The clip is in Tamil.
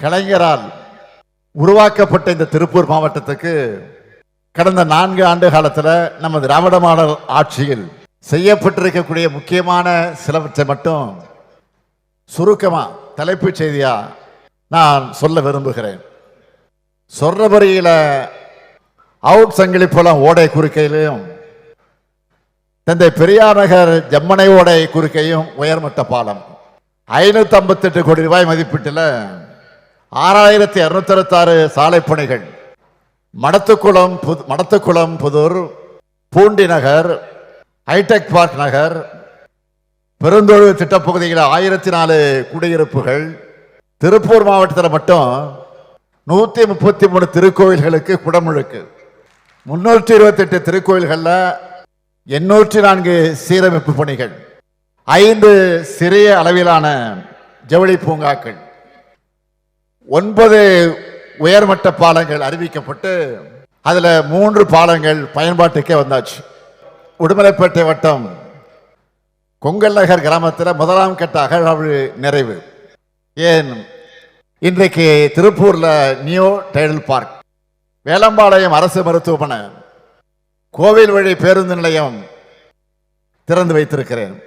கலைஞரால் உருவாக்கப்பட்ட இந்த திருப்பூர் மாவட்டத்துக்கு கடந்த நான்கு ஆண்டு காலத்தில் நமது திராவிட மாடல் ஆட்சியில் செய்யப்பட்டிருக்கக்கூடிய முக்கியமான சிலவற்றை மட்டும் சுருக்கமாக தலைப்புச் செய்தியாக நான் சொல்ல விரும்புகிறேன். சொர்ணபுரியில அவுட் சங்கிலி போலம் ஓடை குறுக்கையிலும் தந்தை பெரியார் நகர் ஜம்மனை ஓடை குறுக்கையும் உயர்மட்ட பாலம். ஐநூற்றி ஐம்பத்தெட்டு கோடி ரூபாய் மதிப்பீட்டில் ஆறாயிரத்தி இருநூத்தி சாலை பணிகள் Madathukulam Pudhu Madathukulam Pudur Poondi Nagar hi tech park Nagar Perunthozhu திட்டப்பகுதியில் ஆயிரத்தி நாலு குடியிருப்புகள். திருப்பூர் மாவட்டத்தில் மட்டும் நூற்றி முப்பத்தி மூணு திருக்கோயில்களுக்கு குடமுழுக்கு முன்னூற்றி இருபத்தெட்டு திருக்கோயில்களில் எண்ணூற்றி நான்கு சீரமைப்பு பணிகள். ஐந்து சிறிய அளவிலான ஜவுளி பூங்காக்கள். ஒன்பது உயர்மட்ட பாலங்கள் அறிவிக்கப்பட்டு அதில் மூன்று பாலங்கள் பயன்பாட்டுக்கே வந்தாச்சு. உடுமலைப்பேட்டை வட்டம் கொங்கல் நகர் கிராமத்தில் முதலாம் கட்ட அகழாவு நிறைவு. ஏன்? இன்றைக்கு திருப்பூரில் நியூ டைடல் பார்க் வேலம்பாளையம் அரசு மருத்துவமனை கோவில் வழி பேருந்து நிலையம் திறந்து வைத்திருக்கிறேன்.